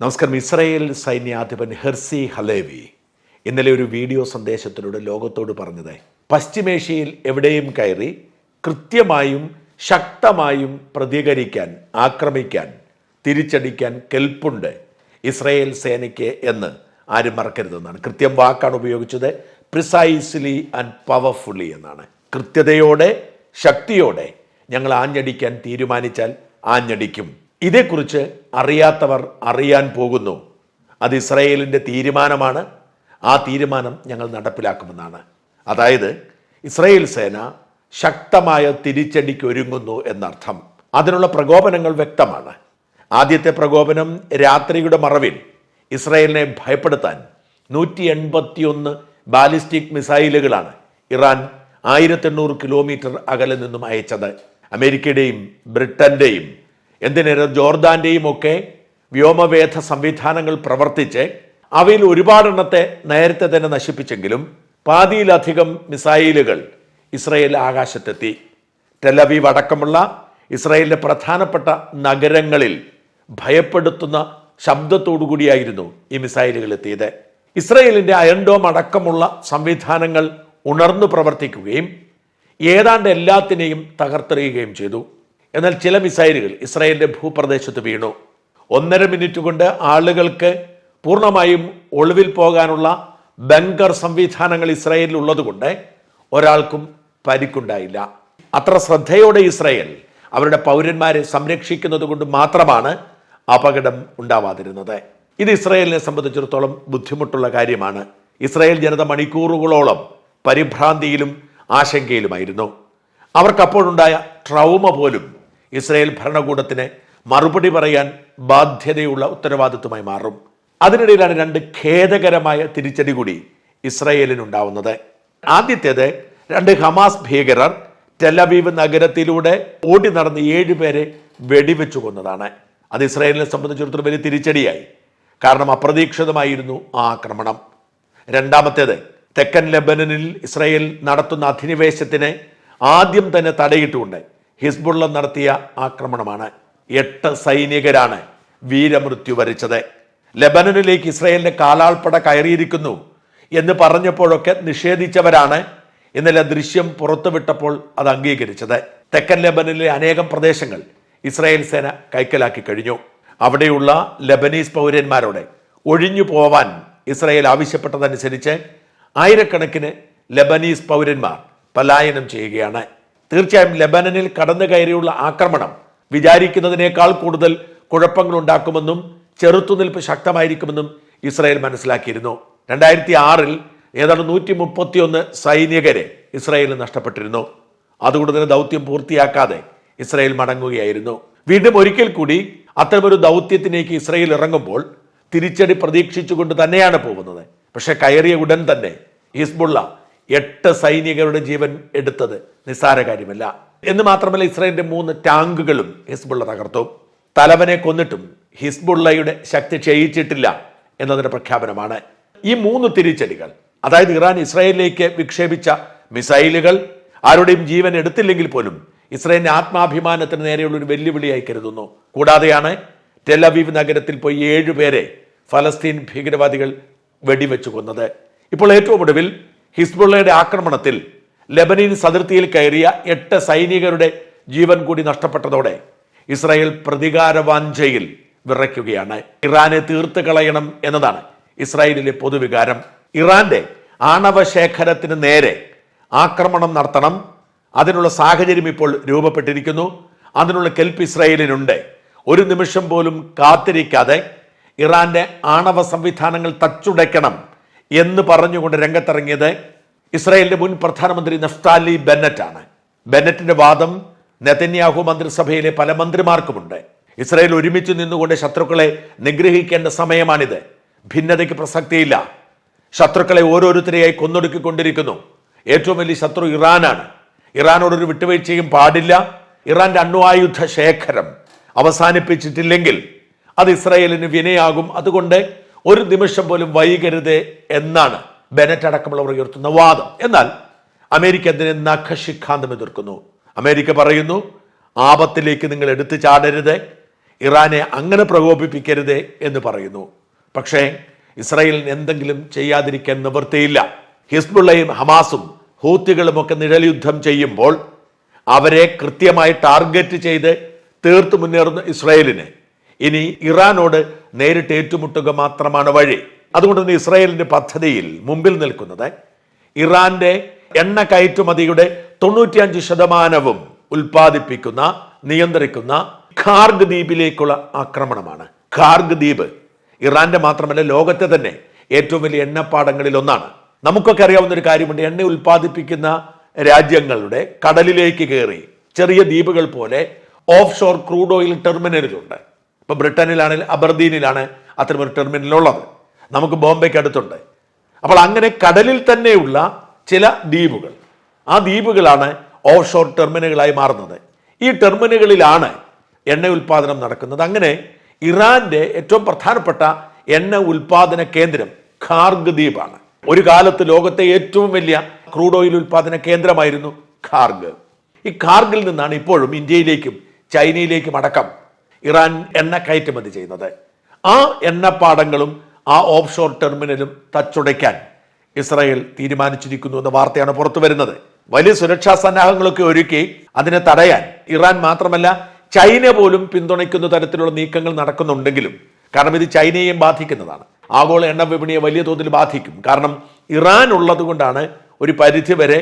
നമസ്കാരം. Israel സൈന്യാധിപൻ heresy Halevi ഇന്നലെ ഒരു വീഡിയോ സന്ദേശത്തിലൂടെ ലോകത്തോട് പറഞ്ഞത് പശ്ചിമേഷ്യയിൽ എവിടെയും കയറി കൃത്യമായും ശക്തമായും പ്രതികരിക്കാൻ ആക്രമിക്കാൻ തിരിച്ചടിക്കാൻ കെൽപ്പുണ്ട് ഇസ്രയേൽ സേനയ്ക്ക് എന്ന് ആരും മറക്കരുതെന്നാണ്. കൃത്യം വാക്കാണ് ഉപയോഗിച്ചത്. പ്രിസൈസ്ലി ആൻഡ് പവർഫുള്ളി എന്നാണ്. കൃത്യതയോടെ ശക്തിയോടെ ഞങ്ങൾ ആഞ്ഞടിക്കാൻ തീരുമാനിച്ചാൽ ആഞ്ഞടിക്കും. ഇതേക്കുറിച്ച് അറിയാത്തവർ അറിയാൻ പോകുന്നു. അത് ഇസ്രയേലിന്റെ തീരുമാനമാണ്. ആ തീരുമാനം ഞങ്ങൾ നടപ്പിലാക്കുമെന്നാണ്. അതായത് ഇസ്രയേൽ സേന ശക്തമായ തിരിച്ചടിക്ക് ഒരുങ്ങുന്നു എന്നർത്ഥം. അതിനുള്ള പ്രകോപനങ്ങൾ വ്യക്തമാണ്. ആദ്യത്തെ പ്രകോപനം രാത്രിയുടെ മറവിൽ ഇസ്രയേലിനെ ഭയപ്പെടുത്താൻ നൂറ്റി എൺപത്തിയൊന്ന് ബാലിസ്റ്റിക് മിസൈലുകളാണ് ഇറാൻ ആയിരത്തി എണ്ണൂറ് കിലോമീറ്റർ അകലെ നിന്നും അയച്ചത്. അമേരിക്കയുടെയും ബ്രിട്ടന്റെയും എന്തിനേറെ ജോർദാന്റെയും ഒക്കെ വ്യോമവേധ സംവിധാനങ്ങൾ പ്രവർത്തിച്ച് അവയിൽ ഒരുപാടെണ്ണത്തെ നേരത്തെ തന്നെ നശിപ്പിച്ചെങ്കിലും പാതിയിലധികം മിസൈലുകൾ ഇസ്രയേൽ ആകാശത്തെത്തി. ടെലവീവ് അടക്കമുള്ള ഇസ്രായേലിന്റെ പ്രധാനപ്പെട്ട നഗരങ്ങളിൽ ഭയപ്പെടുത്തുന്ന ശബ്ദത്തോടുകൂടിയായിരുന്നു ഈ മിസൈലുകൾ എത്തിയത്. ഇസ്രയേലിന്റെ അയൺഡോം അടക്കമുള്ള സംവിധാനങ്ങൾ ഉണർന്നു പ്രവർത്തിക്കുകയും ഏതാണ്ട് എല്ലാത്തിനെയും തകർത്തെറിയുകയും ചെയ്തു. എന്നാൽ ചില മിസൈലുകൾ ഇസ്രായേലിന്റെ ഭൂപ്രദേശത്ത് വീണു. ഒന്നര മിനിറ്റ് കൊണ്ട് ആളുകൾക്ക് പൂർണമായും ഒളിവിൽ പോകാനുള്ള ബങ്കർ സംവിധാനങ്ങൾ ഇസ്രായേലിൽ ഉള്ളതുകൊണ്ട് ഒരാൾക്കും പരിക്കുണ്ടായില്ല. അത്ര ശ്രദ്ധയോടെ ഇസ്രായേൽ അവരുടെ പൗരന്മാരെ സംരക്ഷിക്കുന്നത് കൊണ്ട് മാത്രമാണ് അപകടം ഉണ്ടാവാതിരുന്നത്. ഇത് ഇസ്രായേലിനെ സംബന്ധിച്ചിടത്തോളം ബുദ്ധിമുട്ടുള്ള കാര്യമാണ്. ഇസ്രായേൽ ജനത മണിക്കൂറുകളോളം പരിഭ്രാന്തിയിലും ആശങ്കയിലുമായിരുന്നു. അവർക്കപ്പോഴുണ്ടായ ട്രൗമ പോലും ഇസ്രായേൽ ഭരണകൂടത്തിന് മറുപടി പറയാൻ ബാധ്യതയുള്ള ഉത്തരവാദിത്വമായി മാറും. അതിനിടയിലാണ് രണ്ട് ഖേദകരമായ തിരിച്ചടി കൂടി ഇസ്രയേലിനുണ്ടാവുന്നത്. ആദ്യത്തേത് രണ്ട് ഹമാസ് ഭീകരർ ടെലവീവ് നഗരത്തിലൂടെ ഓടി നടന്ന് ഏഴുപേരെ വെടിവെച്ചു കൊന്നതാണ്. അത് ഇസ്രായേലിനെ സംബന്ധിച്ചിടത്തോളം വലിയ തിരിച്ചടിയായി. കാരണം അപ്രതീക്ഷിതമായിരുന്നു ആ ആക്രമണം. രണ്ടാമത്തേത് തെക്കൻ ലെബനനിൽ ഇസ്രായേൽ നടത്തുന്ന അധിനിവേശത്തിന് ആദ്യം തന്നെ തടയിട്ടുകൊണ്ട് ഹിസ്ബുള്ള നടത്തിയ ആക്രമണമാണ്. എട്ട് സൈനികരാണ് വീരമൃത്യു വരിച്ചത്. ലബനനിലേക്ക് ഇസ്രയേലിന്റെ കാലാൾപ്പട കയറിയിരിക്കുന്നു എന്ന് പറഞ്ഞപ്പോഴൊക്കെ നിഷേധിച്ചവരാണ് ഇന്നലെ ദൃശ്യം പുറത്തുവിട്ടപ്പോൾ അത് അംഗീകരിച്ചത്. തെക്കൻ ലെബനനിലെ അനേകം പ്രദേശങ്ങൾ ഇസ്രായേൽ സേന കൈക്കലാക്കി കഴിഞ്ഞു. അവിടെയുള്ള ലബനീസ് പൗരന്മാരോട് ഒഴിഞ്ഞു പോവാൻ ഇസ്രായേൽ ആവശ്യപ്പെട്ടതനുസരിച്ച് ആയിരക്കണക്കിന് ലബനീസ് പൗരന്മാർ പലായനം ചെയ്യുകയാണ്. തീർച്ചയായും ലബനനിൽ കടന്നു കയറിയുള്ള ആക്രമണം വിചാരിക്കുന്നതിനേക്കാൾ കൂടുതൽ കുഴപ്പങ്ങൾ ഉണ്ടാക്കുമെന്നും ചെറുത്തുനിൽപ്പ് ശക്തമായിരിക്കുമെന്നും ഇസ്രായേൽ മനസ്സിലാക്കിയിരുന്നു. രണ്ടായിരത്തി ആറിൽ ഏതാണ്ട് നൂറ്റി മുപ്പത്തിയൊന്ന് സൈനികരെ ഇസ്രായേൽ നഷ്ടപ്പെട്ടിരുന്നു. അതുകൊണ്ട് തന്നെ ദൗത്യം പൂർത്തിയാക്കാതെ ഇസ്രായേൽ മടങ്ങുകയായിരുന്നു. വീണ്ടും ഒരിക്കൽ കൂടി അത്തരമൊരു ദൗത്യത്തിലേക്ക് ഇസ്രായേൽ ഇറങ്ങുമ്പോൾ തിരിച്ചടി പ്രതീക്ഷിച്ചുകൊണ്ട് തന്നെയാണ് പോകുന്നത്. പക്ഷെ കയറിയ ഉടൻ തന്നെ ഹിസ്ബുള്ള എട്ട് സൈനികരുടെ ജീവൻ എടുത്തത് നിസ്സാര കാര്യമല്ല. എന്ന് മാത്രമല്ല ഇസ്രായേലിന്റെ മൂന്ന് ടാങ്കുകളും ഹിസ്ബുള്ള തകർത്തു. തലവനെ കൊന്നിട്ടും ഹിസ്ബുള്ളയുടെ ശക്തി ക്ഷയിച്ചിട്ടില്ല എന്നതിന്റെ പ്രഖ്യാപനമാണ്. ഈ മൂന്ന് തിരിച്ചടികൾ അതായത് ഇറാൻ ഇസ്രായേലിലേക്ക് വിക്ഷേപിച്ച മിസൈലുകൾ ആരുടെയും ജീവൻ എടുത്തില്ലെങ്കിൽ പോലും ഇസ്രായേലിന്റെ ആത്മാഭിമാനത്തിന് നേരെയുള്ള ഒരു വെല്ലുവിളിയായി കരുതുന്നു. കൂടാതെയാണ് ടെലവീവ് നഗരത്തിൽ പോയി ഏഴുപേരെ ഫലസ്തീൻ ഭീകരവാദികൾ വെടിവെച്ചു കൊന്നത്. ഇപ്പോൾ ഏറ്റവും ഒടുവിൽ ഹിസ്ബുള്ളയുടെ ആക്രമണത്തിൽ ലെബനീൻ അതിർത്തിയിൽ കയറിയ എട്ട് സൈനികരുടെ ജീവൻ കൂടി നഷ്ടപ്പെട്ടതോടെ ഇസ്രായേൽ പ്രതികാരവാഞ്ചയിൽ വിറയ്ക്കുകയാണ്. ഇറാനെ തീർത്ത് കളയണം എന്നതാണ് ഇസ്രായേലിലെ പൊതുവികാരം. ഇറാന്റെ ആണവ ശേഖരത്തിന് നേരെ ആക്രമണം നടത്തണം. അതിനുള്ള സാഹചര്യം ഇപ്പോൾ രൂപപ്പെട്ടിരിക്കുന്നു. അതിനുള്ള കെൽപ്പ് ഇസ്രായേലിനുണ്ട്. ഒരു നിമിഷം പോലും കാത്തിരിക്കാതെ ഇറാന്റെ ആണവ സംവിധാനങ്ങൾ തച്ചുടയ്ക്കണം എന്ന് പറഞ്ഞുകൊണ്ട് രംഗത്തിറങ്ങിയത് ഇസ്രായേലിന്റെ മുൻ പ്രധാനമന്ത്രി നഫ്താലി ബെന്നറ്റ് ആണ്. ബെന്നറ്റിന്റെ വാദം നെതന്യാഹു മന്ത്രിസഭയിലെ പല മന്ത്രിമാർക്കുമുണ്ട്. ഇസ്രായേൽ ഒരുമിച്ച് നിന്നുകൊണ്ട് ശത്രുക്കളെ നിഗ്രഹിക്കേണ്ട സമയമാണിത്. ഭിന്നതയ്ക്ക് പ്രസക്തിയില്ല. ശത്രുക്കളെ ഓരോരുത്തരെയായി കൊന്നൊടുക്കിക്കൊണ്ടിരിക്കുന്നു. ഏറ്റവും വലിയ ശത്രു ഇറാനാണ്. ഇറാനോടൊരു വിട്ടുവീഴ്ചയും പാടില്ല. ഇറാന്റെ അണ്വായുധ ശേഖരം അവസാനിപ്പിച്ചിട്ടില്ലെങ്കിൽ അത് ഇസ്രായേലിന് വിനയാകും. അതുകൊണ്ട് ഒരു നിമിഷം പോലും വൈകരുത് എന്നാണ് ബെനറ്റ് അടക്കമുള്ളവർ ഉയർത്തുന്ന വാദം. എന്നാൽ അമേരിക്ക അതിനെ നഖശിഖാന്തം എതിർക്കുന്നു. അമേരിക്ക പറയുന്നു ആപത്തിലേക്ക് നിങ്ങൾ എടുത്തു ചാടരുത് ഇറാനെ അങ്ങനെ പ്രകോപിപ്പിക്കരുത് എന്ന് പറയുന്നു. പക്ഷേ ഇസ്രായേലിന് എന്തെങ്കിലും ചെയ്യാതിരിക്കാൻ നിവൃത്തിയില്ല. ഹിസ്ബുള്ളയും ഹമാസും ഹൂത്തികളും ഒക്കെ നിഴൽയുദ്ധം ചെയ്യുമ്പോൾ അവരെ കൃത്യമായി ടാർഗറ്റ് ചെയ്ത് തീർത്തു മുന്നേറുന്ന ഇസ്രായേലിന് ഇനി ഇറാനോട് നേരിട്ട് ഏറ്റുമുട്ടുക മാത്രമാണ് വഴി. അതുകൊണ്ട് തന്നെ ഇസ്രായേലിന്റെ പദ്ധതിയിൽ മുമ്പിൽ നിൽക്കുന്നത് ഇറാന്റെ എണ്ണ കയറ്റുമതിയുടെ തൊണ്ണൂറ്റിയഞ്ച് ശതമാനവും ഉൽപ്പാദിപ്പിക്കുന്ന നിയന്ത്രിക്കുന്ന ഖാർഗ് ദ്വീപിലേക്കുള്ള ആക്രമണമാണ്. ഖാർഗ് ദ്വീപ് ഇറാന്റെ മാത്രമല്ല ലോകത്തെ തന്നെ ഏറ്റവും വലിയ എണ്ണപ്പാടങ്ങളിൽ ഒന്നാണ് നമുക്കൊക്കെ അറിയാവുന്ന ഒരു കാര്യമുണ്ട് എണ്ണ ഉൽപ്പാദിപ്പിക്കുന്ന രാജ്യങ്ങളുടെ കടലിലേക്ക് കയറി ചെറിയ ദ്വീപുകൾ പോലെ ഓഫ് ഷോർ ക്രൂഡ് ഓയിൽ ടെർമിനലുകളുണ്ട്. ഇപ്പൊ ബ്രിട്ടനിലാണെങ്കിൽ അബർദീനിലാണ് അത്തരമൊരു ടെർമിനൽ ഉള്ളത് നമുക്ക് ബോംബെക്ക് അടുത്തുണ്ട്. അപ്പോൾ അങ്ങനെ കടലിൽ തന്നെയുള്ള ചില ദ്വീപുകൾ. ആ ദ്വീപുകളാണ് ഓഫ് ഷോർ ടെർമിനലുകളായി മാറുന്നത്. ഈ ടെർമിനലുകളിലാണ് എണ്ണ ഉൽപ്പാദനം നടക്കുന്നത്. അങ്ങനെ ഇറാന്റെ ഏറ്റവും പ്രധാനപ്പെട്ട എണ്ണ ഉൽപ്പാദന കേന്ദ്രം ഖാർഗ് ദ്വീപാണ്. ഒരു കാലത്ത് ലോകത്തെ ഏറ്റവും വലിയ ക്രൂഡ് ഓയിൽ ഉൽപ്പാദന കേന്ദ്രമായിരുന്നു ഖാർഗ്. ഈ ഖാർഗിൽ നിന്നാണ് ഇപ്പോഴും ഇന്ത്യയിലേക്കും ചൈനയിലേക്കും അടക്കം ഇറാൻ എണ്ണ കയറ്റുമതി ചെയ്യുന്നത്. ആ എണ്ണപ്പാടങ്ങളും ആ ഓഫ് ഷോർ ടെർമിനലും തച്ചുടയ്ക്കാൻ ഇസ്രായേൽ തീരുമാനിച്ചിരിക്കുന്നു എന്ന വാർത്തയാണ് പുറത്തു വരുന്നത്. വലിയ സുരക്ഷാ സന്നാഹങ്ങളൊക്കെ ഒരുക്കി അതിനെ തടയാൻ ഇറാൻ മാത്രമല്ല ചൈന പോലും പിന്തുണയ്ക്കുന്ന തരത്തിലുള്ള നീക്കങ്ങൾ നടക്കുന്നുണ്ടെങ്കിലും കാരണം ഇത് ചൈനയെയും ബാധിക്കുന്നതാണ്. ആഗോള എണ്ണ വിപണിയെ വലിയ തോതിൽ ബാധിക്കും. കാരണം ഇറാൻ ഉള്ളതുകൊണ്ടാണ് ഒരു പരിധി വരെ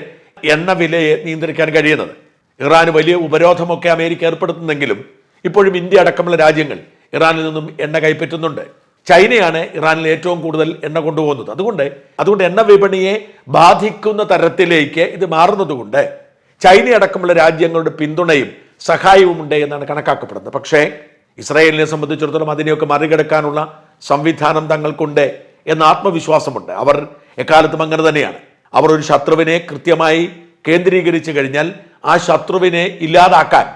എണ്ണ വിലയെ നിയന്ത്രിക്കാൻ കഴിയുന്നത്. ഇറാന് വലിയ ഉപരോധമൊക്കെ അമേരിക്ക ഏർപ്പെടുത്തുന്നെങ്കിലും ഇപ്പോഴും ഇന്ത്യ അടക്കമുള്ള രാജ്യങ്ങൾ ഇറാനിൽ നിന്നും എണ്ണ കൈപ്പറ്റുന്നുണ്ട്. ചൈനയാണ് ഇറാനിൽ ഏറ്റവും കൂടുതൽ എണ്ണ കൊണ്ടുപോകുന്നത്. അതുകൊണ്ട് അതുകൊണ്ട് എണ്ണ വിപണിയെ ബാധിക്കുന്ന തരത്തിലേക്ക് ഇത് മാറുന്നതുകൊണ്ട് ചൈനയടക്കമുള്ള രാജ്യങ്ങളുടെ പിന്തുണയും സഹായവും ഉണ്ട് എന്നാണ് കണക്കാക്കപ്പെടുന്നത്. പക്ഷേ ഇസ്രായേലിനെ സംബന്ധിച്ചിടത്തോളം അതിനെയൊക്കെ മറികടക്കാനുള്ള സംവിധാനം തങ്ങൾക്കുണ്ട് എന്ന ആത്മവിശ്വാസമുണ്ട്. അവർ എക്കാലത്തും അങ്ങനെ തന്നെയാണ്. അവർ ഒരു ശത്രുവിനെ കൃത്യമായി കേന്ദ്രീകരിച്ചു കഴിഞ്ഞാൽ ആ ശത്രുവിനെ ഇല്ലാതാക്കാൻ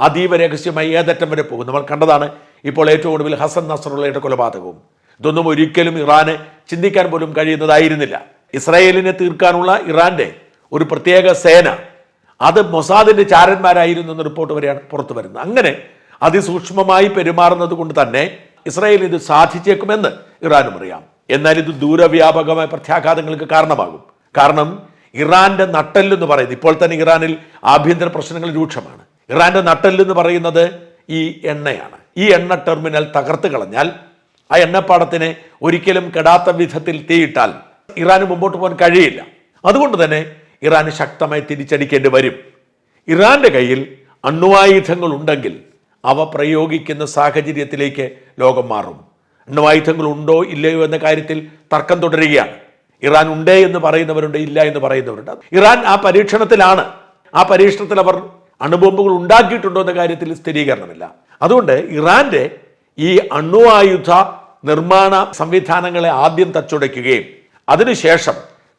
അതീവ രഹസ്യമായി ഏതറ്റം വരെ പോകും. നമ്മൾ കണ്ടതാണ് ഇപ്പോൾ ഏറ്റവും ഒടുവിൽ ഹസൻ നസറുള്ളയുടെ കൊലപാതകവും? ഇതൊന്നും ഒരിക്കലും ഇറാന് ചിന്തിക്കാൻ പോലും കഴിയുന്നതായിരുന്നില്ല. ഇസ്രായേലിനെ തീർക്കാനുള്ള ഇറാന്റെ ഒരു പ്രത്യേക സേന അത് മൊസാദിന്റെ ചാരന്മാരായിരുന്നു എന്ന റിപ്പോർട്ട് വരെയാണ് പുറത്തു വരുന്നത്. അങ്ങനെ അതിസൂക്ഷ്മമായി പെരുമാറുന്നത് കൊണ്ട് തന്നെ ഇസ്രായേൽ ഇത് സാധിച്ചേക്കുമെന്ന് ഇറാനും അറിയാം. എന്നാൽ ഇത് ദൂരവ്യാപകമായ പ്രത്യാഘാതങ്ങൾക്ക് കാരണമാകും. കാരണം ഇറാന്റെ നട്ടെല്ലെന്ന് പറയുന്നത് ഇപ്പോൾ തന്നെ ഇറാനിൽ ആഭ്യന്തര പ്രശ്നങ്ങൾ രൂക്ഷമാണ്. ഇറാന്റെ നട്ടെല്ലെന്ന് പറയുന്നത് ഈ എണ്ണയാണ്. ഈ എണ്ണ ടെർമിനൽ തകർത്ത് കളഞ്ഞാൽ ആ എണ്ണപ്പാടത്തിനെ ഒരിക്കലും കെടാത്ത വിധത്തിൽ തീയിട്ടാൽ ഇറാന് മുമ്പോട്ട് പോകാൻ കഴിയില്ല. അതുകൊണ്ട് തന്നെ ഇറാന് ശക്തമായി തിരിച്ചടിക്കേണ്ടി വരും. ഇറാന്റെ കയ്യിൽ അണ്വായുധങ്ങൾ ഉണ്ടെങ്കിൽ അവ പ്രയോഗിക്കുന്ന സാഹചര്യത്തിലേക്ക് ലോകം മാറും. അണ്വായുധങ്ങൾ ഉണ്ടോ ഇല്ലയോ എന്ന കാര്യത്തിൽ തർക്കം തുടരുകയാണ്. ഇറാൻ ഉണ്ടേ എന്ന് പറയുന്നവരുണ്ട് ഇല്ല എന്ന് പറയുന്നവരുണ്ട്. ഇറാൻ ആ പരീക്ഷണത്തിലാണ്. ആ പരീക്ഷണത്തിൽ അവർ അണുബോംബുകൾ ഉണ്ടാക്കിയിട്ടുണ്ടോ എന്ന കാര്യത്തിൽ സ്ഥിരീകരണമില്ല. അതുകൊണ്ട് ഇറാന്റെ ഈ അണ്വായുധ നിർമ്മാണ സംവിധാനങ്ങളെ ആദ്യം തച്ചുടയ്ക്കുകയും അതിനുശേഷം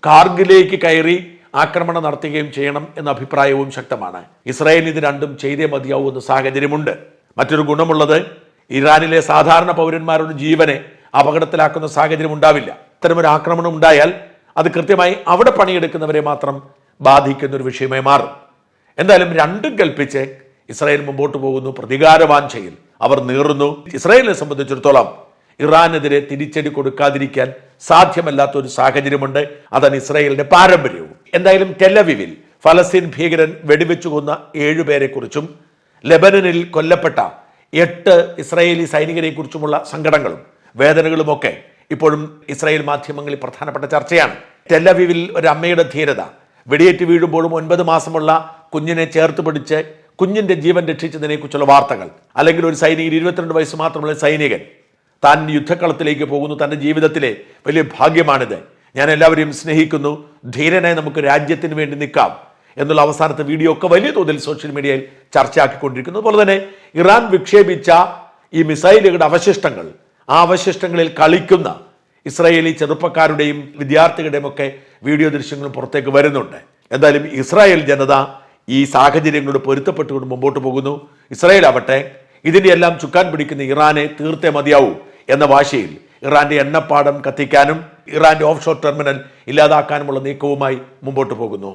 കാർഗിലേക്ക് കയറി ആക്രമണം നടത്തുകയും ചെയ്യണം എന്ന അഭിപ്രായവും ശക്തമാണ്. ഇസ്രായേൽ ഇത് രണ്ടും ചെയ്തേ മതിയാവുന്ന സാഹചര്യമുണ്ട്. മറ്റൊരു ഗുണമുള്ളത് ഇറാനിലെ സാധാരണ പൗരന്മാരുടെ ജീവനെ അപകടത്തിലാക്കുന്ന സാഹചര്യം ഉണ്ടാവില്ല. ഇത്തരമൊരു ആക്രമണം ഉണ്ടായാൽ അത് കൃത്യമായി അവിടെ പണിയെടുക്കുന്നവരെ മാത്രം ബാധിക്കുന്ന ഒരു വിഷയമായി മാറും. എന്തായാലും രണ്ടും കൽപ്പിച്ച് ഇസ്രായേൽ മുമ്പോട്ട് പോകുന്നു പ്രതികാരവാഞ്ചയിൽ അവർ നീറുന്നു. ഇസ്രായേലിനെ സംബന്ധിച്ചിടത്തോളം ഇറാനെതിരെ തിരിച്ചടി കൊടുക്കാതിരിക്കാൻ സാധ്യമല്ലാത്ത ഒരു സാഹചര്യമുണ്ട്. അതാണ് ഇസ്രായേലിന്റെ പാരമ്പര്യവും. എന്തായാലും ടെലവിവിൽ ഫലസ്തീൻ ഭീകരൻ വെടിവെച്ചു കൊന്ന ഏഴുപേരെ കുറിച്ചും ലെബനനിൽ കൊല്ലപ്പെട്ട എട്ട് ഇസ്രായേലി സൈനികരെ കുറിച്ചുമുള്ള സങ്കടങ്ങളും വേദനകളുമൊക്കെ ഇപ്പോഴും ഇസ്രായേൽ മാധ്യമങ്ങളിൽ പ്രധാനപ്പെട്ട ചർച്ചയാണ്. ടെലവിവിൽ ഒരു അമ്മയുടെ ധീരത. വെടിയേറ്റ് വീഴുമ്പോഴും ഒൻപത് മാസമുള്ള കുഞ്ഞിനെ ചേർത്ത് പിടിച്ച് കുഞ്ഞിന്റെ ജീവൻ രക്ഷിച്ചതിനെക്കുറിച്ചുള്ള വാർത്തകൾ. അല്ലെങ്കിൽ ഒരു സൈനികൻ ഇരുപത്തിരണ്ട് വയസ്സ് മാത്രമുള്ള സൈനികൻ താൻ യുദ്ധക്കളത്തിലേക്ക് പോകുന്നു. തന്റെ ജീവിതത്തിലെ വലിയ ഭാഗ്യമാണിത്. ഞാൻ എല്ലാവരെയും സ്നേഹിക്കുന്നു. ധീരനായി നമുക്ക് രാജ്യത്തിന് വേണ്ടി നിൽക്കാം എന്നുള്ള അവസാനത്തെ വീഡിയോ ഒക്കെ വലിയ തോതിൽ സോഷ്യൽ മീഡിയയിൽ ചർച്ചയാക്കിക്കൊണ്ടിരിക്കുന്നു. അതുപോലെ തന്നെ ഇറാൻ വിക്ഷേപിച്ച ഈ മിസൈലുകളുടെ അവശിഷ്ടങ്ങൾ ആ അവശിഷ്ടങ്ങളിൽ കളിക്കുന്ന ഇസ്രായേലി ചെറുപ്പക്കാരുടെയും വിദ്യാർത്ഥികളുടെയും ഒക്കെ വീഡിയോ ദൃശ്യങ്ങളും പുറത്തേക്ക് വരുന്നുണ്ട്. എന്തായാലും ഇസ്രായേൽ ജനത ഈ സാഹചര്യങ്ങളോട് പൊരുത്തപ്പെട്ടുകൊണ്ട് മുമ്പോട്ട് പോകുന്നു. ഇസ്രായേൽ ആവട്ടെ ഇതിന്റെ എല്ലാം ചുക്കാൻ പിടിക്കുന്ന ഇറാനെ തീർത്തേ മതിയാവൂ എന്ന വാശിയിൽ ഇറാന്റെ എണ്ണപ്പാടം കത്തിക്കാനും ഇറാന്റെ ഓഫ് ഷോർ ടെർമിനൽ ഇല്ലാതാക്കാനുമുള്ള നീക്കവുമായി മുമ്പോട്ട് പോകുന്നു.